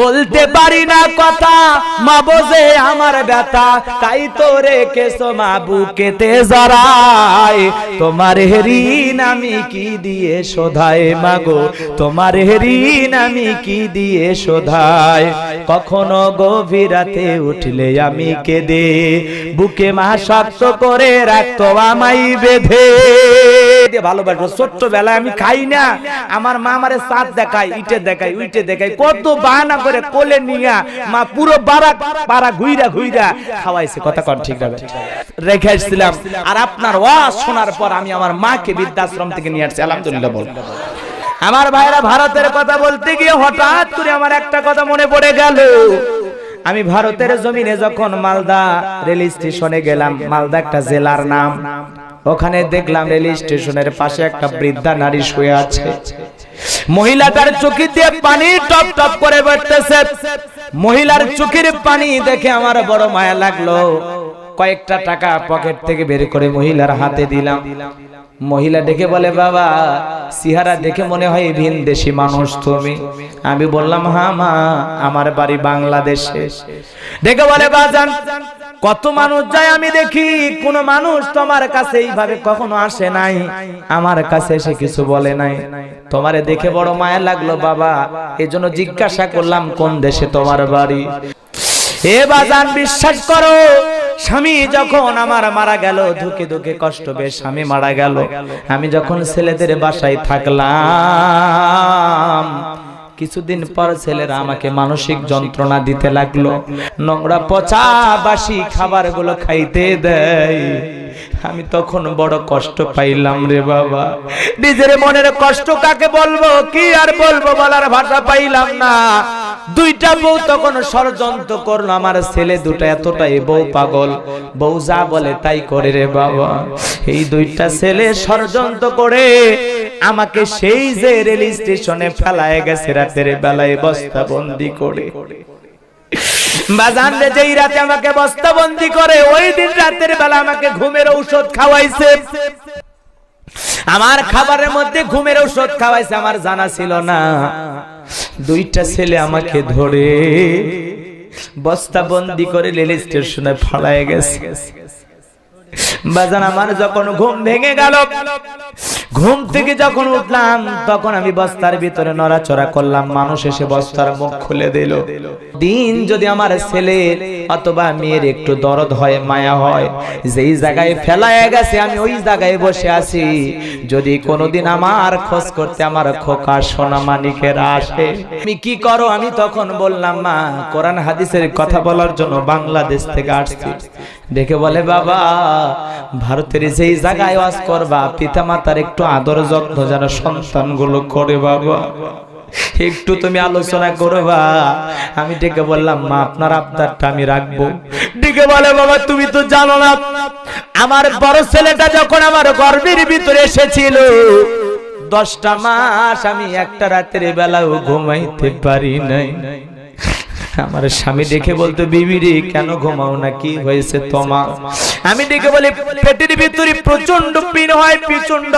বলতে পারি না কথা, মা বোঝে আমার ব্যথা, তাই তো রেখেছো মা বুকেতে জড়ায় তোমার হেরিন আমি কি দিয়ে শোধায় মাগো তোমার হেরিন আমি কি দিয়ে শোধায় কখনো গভীর রাতে উঠলে আমি কেঁদে, বুকে মা শক্ত করে রাখতো আমাই বেঁধে। ভালোবাসবো ছোট্ট বেলায় আমি খাই না। আমার মা আমারে সাত দেখায় ইটে দেখায় উইটে দেখায়, কত বাহানা করে কোলে নিয়া মা পুরো বারা পাড়া ঘুইরা ঘুইরা খাওয়াইছে। কথা কন ঠিক হবে রেখে আসছিলাম। আর আপনার ওয়াজ শোনার পর আমি আমার মাকে বৃদ্ধাশ্রম থেকে নিয়ে আসছি। আলহামদুলিল্লাহ বল। আমার ভাইরা ভারতের কথা বলতে গিয়ে হঠাৎ করে আমার একটা কথা মনে পড়ে গেল। আমি ভারতের জমিনে যখন মালদা রেল স্টেশনে গেলাম, মালদা একটা জেলার নাম। ওখানে দেখলাম রেল স্টেশনের পাশে একটা বৃদ্ধা নারী শুয়ে আছে। মহিলাটার চোখে দিয়ে পানি টপ টপ করে মহিলার চোখের পানি দেখে আমার বড় মায়া লাগল। কয়েকটা টাকা পকেট থেকে বের করে মহিলার হাতে দিলাম। মহিলা ডেকে বলে বাবা সিহারা দেখে মনে হয় ভিন দেশি মানুষ তুমি। আমি বললাম হ্যাঁ মা আমার বাড়ি বাংলাদেশে। ডেকে বলে বাজান কত মানুষ যায় আমি দেখি, কোন মানুষ তোমার কাছে এইভাবে কখনো আসে নাই। আমার কাছে এসে কিছু বলে নাই। তোমারে দেখে বড় মায়া লাগল, বাবা। এজন্য জিজ্ঞাসা করলাম, কোন দেশে তোমার বাড়ি? এ বাজান, বিশ্বাস করো, স্বামী যখন আমার মারা গেল, ধুকে ধুকে কষ্ট বেশ স্বামী মারা গেল। আমি যখন ছেলেদের বাসায় থাকলাম কিছুদিন পর ছেলেরা আমাকে মানসিক যন্ত্রণা দিতে লাগল। নোংরা পচা বাসি খাবারগুলো খাইতে দেয়। আমি তখন বড় কষ্ট পাইলাম রে বাবা। নিজের মনের কষ্ট কাকে বলব, কি আর বলব বলার ভাষা পাইলাম না। দুইটা বউ তখন ষড়যন্ত্র করল, আমার ছেলে দুটা এতটাই বউ পাগল। বউ যা বলে তাই করে রে বাবা। এই দুইটা ছেলে ষড়যন্ত্র করে আমাকে সেই যে রেল স্টেশনে ফেলায় গেছে রাতের বেলায় বস্তা বন্দি করে। বাজান রে যেই রাতে আমাকে বস্তাবন্দি করে ওই দিন রাতের বেলা আমাকে ঘুমের ঔষধ খাওয়াইছে। আমার খাবারের মধ্যে ঘুমের ঔষধ খাওয়াইছে আমার জানা ছিল না। দুইটা ছেলে আমাকে ধরে বস্তাবন্দি করে রেল স্টেশনে ফালায় গেছে। বাজান আমার যখন ঘুম ভেঙে গেল ঘুম থেকে যখন উঠলাম, তখন আমি বস্তার ভিতরে নড়াচড়া করলাম। মানুষ এসে বস্তার মুখ খুলে দিল। দিন যদি আমার ছেলে অথবা মেয়ের একটু দরদ হয়, মায়া হয়, যেই জায়গায় ফেলায় গেছে, আমি ওই জায়গায় বসে আছি। যদি কোনোদিন আমার খোঁজ করতে আমার খোকা সোনা মানিকের আসে তুমি কি করো? আমি তখন বললাম, মা, কোরআন হাদিসের কথা বলার জন্য বাংলাদেশ থেকে আসছি। দেখে বলে, বাবা, ভারতের যেই জায়গায় ওয়াজ করবা পিতা মাতার একটু আদর যত্ন যেন সন্তানগুলো করে, বাবা। একটু তুমি আলোচনা করবা আমি ডেকে বললাম, মা, আপনার আবদারটা আমি রাখব। ডেকে বলে, বাবা, তুমি তো জানো না, আমার বড় ছেলেটা যখন আমার গর্ভের ভিতরে এসেছিল, দশটা মাস আমি একটা রাতের বেলাও ঘুমাইতে পারি নাই। আমার স্বামী দেখে বলতো, বিবি রে, কেন ঘুমাও না? কি হয়েছে তোমার? আমি দেখে বলি, পেটের ভিতরে প্রচণ্ড পিন হয় প্রচণ্ড